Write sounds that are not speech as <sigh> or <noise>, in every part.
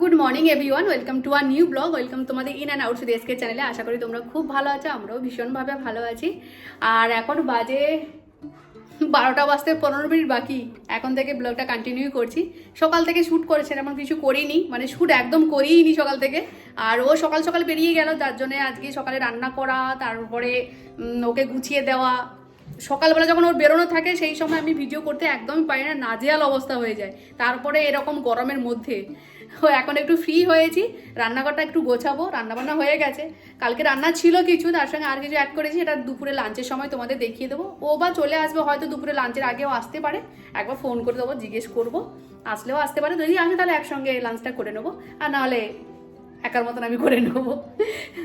Good morning everyone welcome to our new blog welcome তোমাদের in and out সুদ SK চ্যানেলে আশা করি তোমরা খুব ভালো আছো, আমরাও ভীষণভাবে ভালো আছি। আর এখন বাজে বারোটা বাজতে পনেরো মিনিট বাকি। এখন থেকে ব্লগটা কন্টিনিউ করছি। সকাল থেকে শ্যুট করেছে এমন কিছু করিনি। মানে শ্যুট একদম করিনি সকাল থেকে। আর ও সকাল সকাল বেরিয়ে গেল তার জন্য আজকে সকালে রান্না করা, তারপরে ওকে গুছিয়ে দেওয়া সকালবেলা যখন ওর বেরোনো থাকে, সেই সময় আমি ভিডিও করতে একদমই পারি না, নাজেয়াল অবস্থা হয়ে যায়। তারপরে এরকম গরমের মধ্যে এখন একটু ফ্রি হয়েছি, রান্নাঘরটা একটু গোছাবো, রান্নাবান্না হয়ে গেছে। কালকে রান্না ছিল কিছু, তার সঙ্গে আর কিছু অ্যাড করেছি এটা দুপুরে লাঞ্চের সময় তোমাদের দেখিয়ে দেবো। ও বা চলে আসবে হয়তো দুপুরে লাঞ্চের আগেও আসতে পারে। একবার ফোন করে দেবো, জিজ্ঞেস করব, আসলেও আসতে পারে। যদি আসে তাহলে একসঙ্গে লাঞ্চটা করে নেব। আর নাহলে একার মতন আমি করে নেব।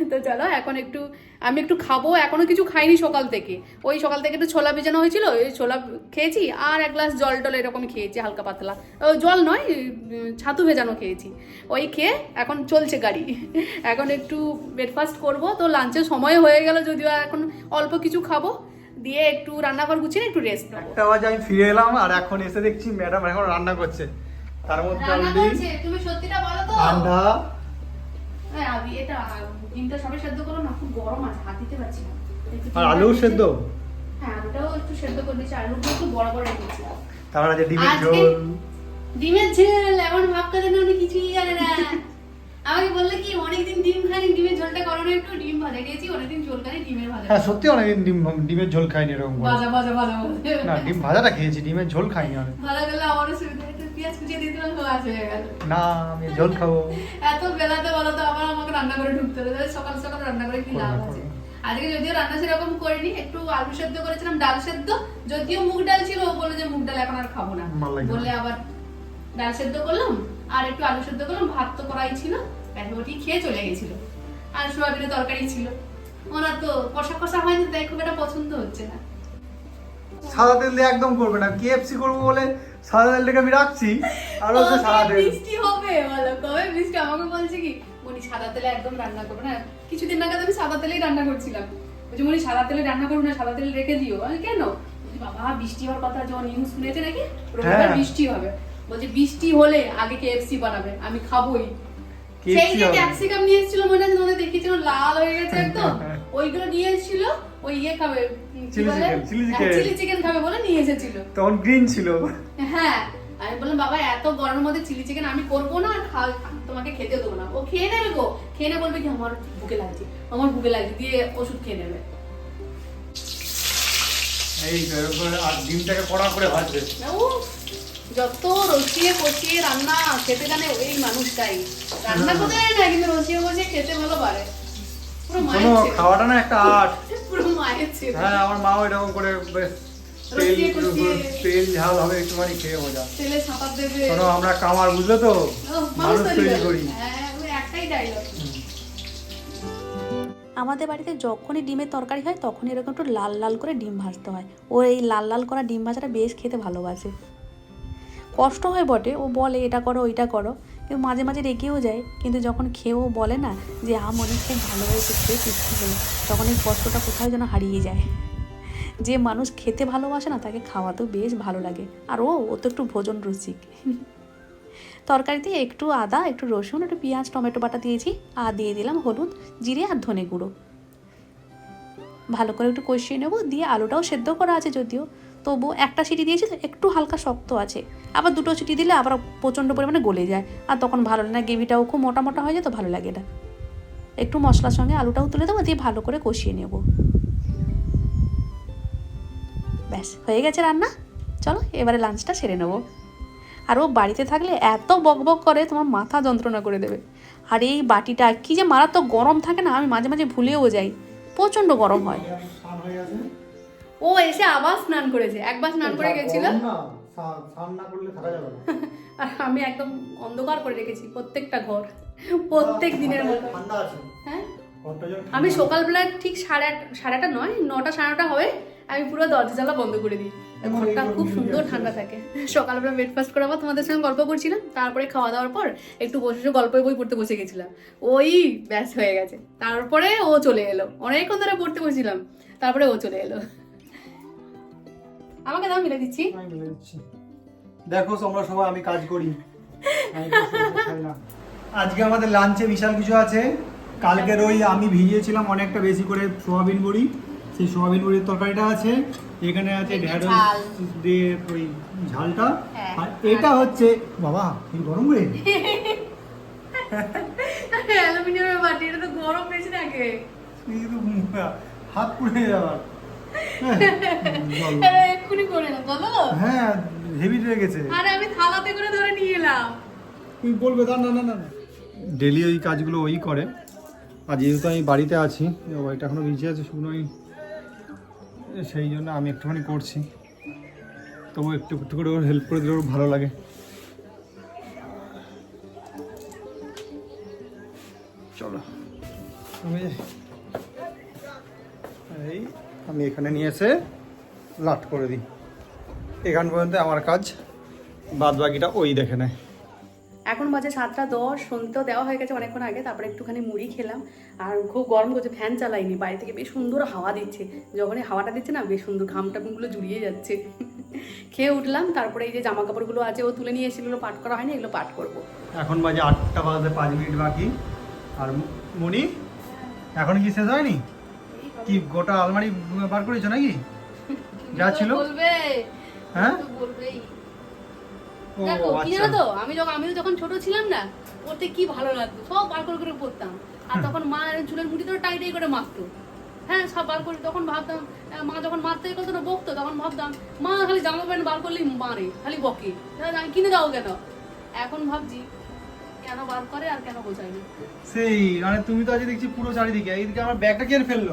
তো চলো এখন একটু আমি একটু খাব এখনও কিছু খাইনি সকাল থেকে। ওই সকাল থেকে একটু ছোলা ভেজানো হয়েছিল ওই ছোলা খেয়েছি আর এক গ্লাস জল টল এরকম খেয়েছি হালকা পাতলা। জল নয় ছাতু ভেজানো খেয়েছি। ওই খেয়ে এখন চলছে গাড়ি। এখন একটু ব্রেকফাস্ট করব তো লাঞ্চের সময় হয়ে গেল যদিও এখন অল্প কিছু খাব দিয়ে একটু রান্নাঘর গুছিয়ে একটু রেস্ট নেব। একটা বাজে আমি ফিরে এলাম আর এখন এসে দেখছি ম্যাডাম এখন রান্না করছে। তার মধ্যে রান্না করছে তুমি সত্যিটা বলো তো। ঠান্ডা এটা ডিমটা সবে সেদ্ধ করো না খুব গরম আছে হাত দিতে পারছি না। আর আলু সেদ্ধ? হ্যাঁ আলুটাও একটু সেদ্ধ করে দিয়েছি আলুগুলো একটু বড় বড় রেখেছি তারপর আছে ডিমের ঝোল। ডিমের ঝোল এমন ভাব করে না উনি কিছুই জানে না। <laughs> আমাকে বললে কি অনেকদিন ডিম খানি ডিমের ঝোলটা করো না একটু ডিম ভাজা খেয়েছি অনেকদিন ঝোল ডিমের ভাজা হ্যাঁ সত্যি অনেকদিন ডিম ডিমের ঝোল খাইনি এরকম ভাজা ভাজা ভাজা না ডিম ভাজাটা খেয়েছি ডিমের ঝোল খাইনি অনেক। ভাজা গেলে আমারও সুবিধা পেঁয়াজ কুচিয়ে দিয়ে দিলাম খাওয়া হয়ে গেল। না আমি ঝোল খাব। এত বেলাতে বলো তো আবার আমাকে রান্না করে ঢুকতে হবে সকাল সকাল রান্না করে কি লাভ আছে? আজকে যদিও রান্না সেরকম করিনি একটু আলু সেদ্ধ করেছিলাম ডাল সেদ্ধ। যদিও মুগ ডাল ছিল ও বলে যে মুগ ডাল এখন আর খাব না। বলে আবার ডাল সেদ্ধ করলাম আর একটু আলু সেদ্ধ করলাম ভাত তো করাই ছিল ওটি খেয়ে চলে গেছিল। আর সোয়াবিনের তরকারি ছিল। ওনার তো কষা কষা হয়নি তাই খুব একটা পছন্দ হচ্ছে না। সাদা তেল দিয়ে একদম করবে না। কেএফসি করব বলে আমি রাখছি আর হচ্ছে তেল বৃষ্টি হবে বলো? কবে বৃষ্টি? আমাকে বলছে কি মনি সাদা তেলে একদম রান্না করবে না। কিছুদিন আগে আমি সাদা তেলেই রান্না করছিলাম। বলছি মনি সাদা তেলে রান্না করব না সাদা তেল রেখে দিও। আমি কেন? বাবা বৃষ্টি হওয়ার কথা যখন নিউজ শুনেছে নাকি রবিবার হ্যাঁ। বৃষ্টি হবে। বলছে বৃষ্টি হলে আগে কেএফসি বানাবে আমি খাবোই। সেই যে ক্যাপসিকাম নিয়ে এসেছিল মনে আছে তোমাদের দেখিয়েছিল? লাল হয়ে গেছে একদম। ওইগুলো নিয়ে এসেছিল ওই ইয়ে খাবে Chili chicken, chili chicken। Chili chicken. খাবে বলে নিয়ে এসেছিল। তখন গ্রিন ছিল। হ্যাঁ আমি বললাম বাবা এত গরমের মধ্যে চিলি চিকেন আমি করব না আর তোমাকে খেতে দেবো না। ও খেয়ে নেবে গো খেয়ে নেবে বলবে কি আমার বুকে লাগছে আমার বুকে লাগছে। দিয়ে ওষুধ খেয়ে নেবে। এই তো, এরকম করে আর ডিমটাকে কড়া করে ভাজবে। ও যত রসিয়ে কষিয়ে রান্না খেতে জানে ওই মানুষটাই। রান্না করতে জানে না কিন্তু রসিয়ে কষিয়ে খেতে ভালো পারে। পুরো মায়ের খাওয়াটা না একটা আর্ট। হ্যাঁ আমার মাও এরকম করে বেশ তেল তেল ঝাল হবে একটুখানি খেয়ে মজা। শোনো আমরা কামার বুঝলে তো? মানুষ তৈরি করি। হ্যাঁ ওই একটাই ডায়লগ আমাদের বাড়িতে যখনই ডিমের তরকারি হয় তখনই এরকম একটু লাল লাল করে ডিম ভাজতে হয়। ও এই লাল লাল করা ডিম ভাজাটা বেশ খেতে ভালোবাসে। কষ্ট হয় বটে ও বলে এটা করো ওইটা করো। কিন্তু মাঝে মাঝে রেগেও যায়, কিন্তু যখন খেয়েও বলে না যে আম অনেক খুব ভালো হয়েছে, খেয়ে তৃপ্তি হলো, তখন এই কষ্টটা কোথাও যেন হারিয়ে যায়। যে মানুষ খেতে ভালোবাসে না, তাকে খাওয়াতেও বেশ ভালো লাগে। আর ও ও তো একটু ভোজন রসিক। তরকারিতে একটু আদা, একটু রসুন, একটু পেঁয়াজ, টমেটো বাটা দিয়েছি। আর দিয়ে দিলাম হলুদ, জিরে আর ধনে গুঁড়ো। ভালো করে একটু কষিয়ে নেব, দিয়ে আলুটাও সেদ্ধ করা আছে যদিও। তবু একটা সিটি দিয়েছি একটু হালকা শক্ত আছে। আবার দুটো সিটি দিলে আবার প্রচণ্ড পরিমাণে গলে যায়। আর তখন ভালো লাগে না, গ্রেভিটাও খুব মোটা মোটা হয়ে যায় তো ভালো লাগে না। একটু মশলার সঙ্গে আলুটাও তুলে দেবো, দিয়ে ভালো করে কষিয়ে নেব। ব্যাস, হয়ে গেছে রান্না। চলো, এবারে লাঞ্চটা সেরে নেব। আর ও বাড়িতে থাকলে এত বকবক করে, তোমার মাথা যন্ত্রণা করে দেবে। আর এই বাটিটা কি যে মারাত্মক গরম থাকে না, আমি মাঝে মাঝে ভুলেও যাই। প্রচণ্ড গরম হয়। ও এসে আবার স্নান করেছে। একবার স্নান করে গেছিল। <laughs> আর আমি একদম অন্ধকার করে রেখেছি প্রত্যেকটা ঘর প্রত্যেক দিনের মতো। হ্যাঁ? আমি সকালবেলা ঠিক সাড়ে আট সাড়ে আটটা নয় নটা সাড়ে নটা হবে আমি পুরো দরজা জানলা বন্ধ করে দিই। ঘরটা খুব সুন্দর ঠান্ডা থাকে। সকালবেলা ব্রেকফাস্ট করার আবার তোমাদের সঙ্গে গল্প করছিলাম তারপরে খাওয়া দাওয়ার পর একটু বসে বসে গল্পের বই পড়তে বসে গেছিলাম। ওই ব্যাস হয়ে গেছে। তারপরে ও চলে এলো। অনেকক্ষণ ধরে পড়তে বসেছিলাম তারপরে ও চলে এলো। আমাকে দাও মিলে দিচ্ছি। আমি বলে দিচ্ছি। দেখো তোমরা সবাই আমি কাজ করি। আজকে আমাদের লাঞ্চে বিশাল কিছু আছে। কালকের ওই আমি ভিজিয়েছিলাম অনেকটা বেশি করে সোয়াবিন বড়ি সেই সোয়াবিন বড়ির তরকারিটা আছে। এখানে আছে ঢেঁড়স দিয়ে ওই ঝালটা। হ্যাঁ। আর এটা হচ্ছে বাবা এই গরম রে <laughs> অ্যালুমিনিয়ামের বাটি এটা তো গরম বেশি থাকে। হাত পুড়ে যাওয়ার হ্যাঁ, এক্ষুনি করে না বলো হ্যাঁ হেভি লেগেছে। আরে আমি থালাতে করে ধরে নিয়ে এলাম। তুমি বলবে না না না না ডেলি ওই কাজগুলো ওই করে। আর যেহেতু আমি বাড়িতে আছি ওইটা এখনও ভিজে আছে শুকনো হয়নি। সেই জন্য আমি একটুখানি করছি। তবু একটু একটু করে ওর হেল্প করে দিলে ওর ভালো লাগে। এখানে নিয়ে এসে লাট করে দিই। এখান পর্যন্ত আমার কাজ। বাদ বাকিটা ওই দেখে নেয়। এখন বাজে সাতটা দশ সন্ধ্যেও দেওয়া হয়ে গেছে অনেকক্ষণ আগে তারপরে একটুখানি মুড়ি খেলাম। আর খুব গরম করছে ফ্যান চালাইনি বাইরে থেকে বেশ সুন্দর হাওয়া দিচ্ছে। যখনই হাওয়াটা দিচ্ছে না বেশ সুন্দর ঘাম টামগুলো জুড়িয়ে যাচ্ছে। খেয়ে উঠলাম তারপরে এই যে জামা কাপড়গুলো আছে ও তুলে নিয়ে এসেছিল পাট করা হয়নি এগুলো পাট করব। এখন বাজে আটটা বাজতে পাঁচ মিনিট বাকি। আর মু- মনি এখন কি শেষ হয়নি? কি গোটা আলমারি বার করেছ নাকি? যা ছিল? বলবে। হ্যাঁ? বলবেই। দেখো কি আচ্ছা। জানো তো? আমি যখন আমিও যখন ছোট ছিলাম না পড়তে কি ভালো লাগতো? সব বার করে করে পড়তাম। আর তখন মা চুলের মুঠি তো টাইটাই করে মারতো হ্যাঁ সব বার করে তখন ভাবতাম মা যখন মারতে করতো না বকতো তখন ভাবতাম মা খালি জামা প্যান্ট বার করলেই মারে খালি বকে। আমি কিনে দাও কেন? এখন ভাবছি কেন বার করে আর কেন বোঝাই সেই মানে তুমি তো আজ দেখছি পুরো চারিদিকে। এইদিকে আমার ব্যাগটা কে ফেলল?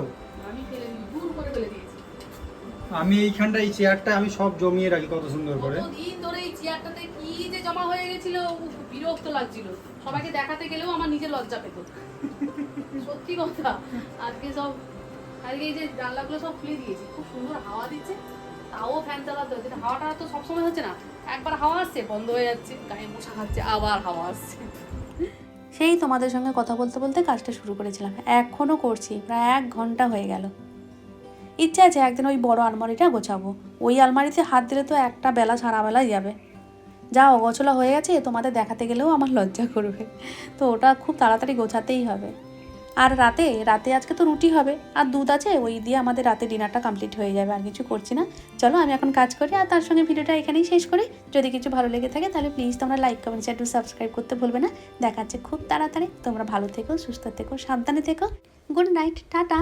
আমি এইখানটা এই চেয়ারটা আমি সব জমিয়ে রাখি কত সুন্দর করে। কতদিন ধরে এই চেয়ারটাতে কি যে জমা হয়ে গেছিল বিরক্ত লাগছিল। সবাইকে দেখাতে গেলেও আমার নিজের লজ্জা পেত। সত্যি কথা আজকে সব আজকে এই যে জানলাগুলো সব খুলে দিয়েছি খুব সুন্দর হাওয়া দিচ্ছে তাও ফ্যান চালাতে হচ্ছে হাওয়াটা তো সবসময় হচ্ছে না একবার হাওয়া আসছে বন্ধ হয়ে যাচ্ছে গায়ে মশা খাচ্ছে আবার হাওয়া আসছে। সেই তোমাদের সঙ্গে কথা বলতে বলতে কাজটা শুরু করেছিলাম। এখনও করছি, প্রায় এক ঘণ্টা হয়ে গেল। ইচ্ছে আছে একদিন ওই বড় আলমারিটা গোছাবো। ওই আলমারিতে হাত দিলে তো একটা বেলা সারা বেলাই যাবে। যা অগছলা হয়ে গেছে, তোমাদের দেখাতে গেলেও আমার লজ্জা করবে। তো ওটা খুব তাড়াতাড়ি গোছাতেই হবে। আর রাতে রাতে আজকে তো রুটি হবে। আর দুধ আছে, ওই দিয়ে আমাদের রাতে ডিনারটা কমপ্লিট হয়ে যাবে, আর কিছু করছি না। চলো, আমি এখন কাজ করি, আর তার সঙ্গে ভিডিওটা এখানেই শেষ করি। যদি কিছু ভালো লেগে থাকে, তাহলে প্লিজ তোমরা লাইক কমেন্ট চ্যানেল সাবস্ক্রাইব করতে ভুলবে না। দেখাচ্ছে খুব তাড়াতাড়ি। তোমরা ভালো থেকো, সুস্থ থেকো, সাবধানে থেকো। Good night, tata.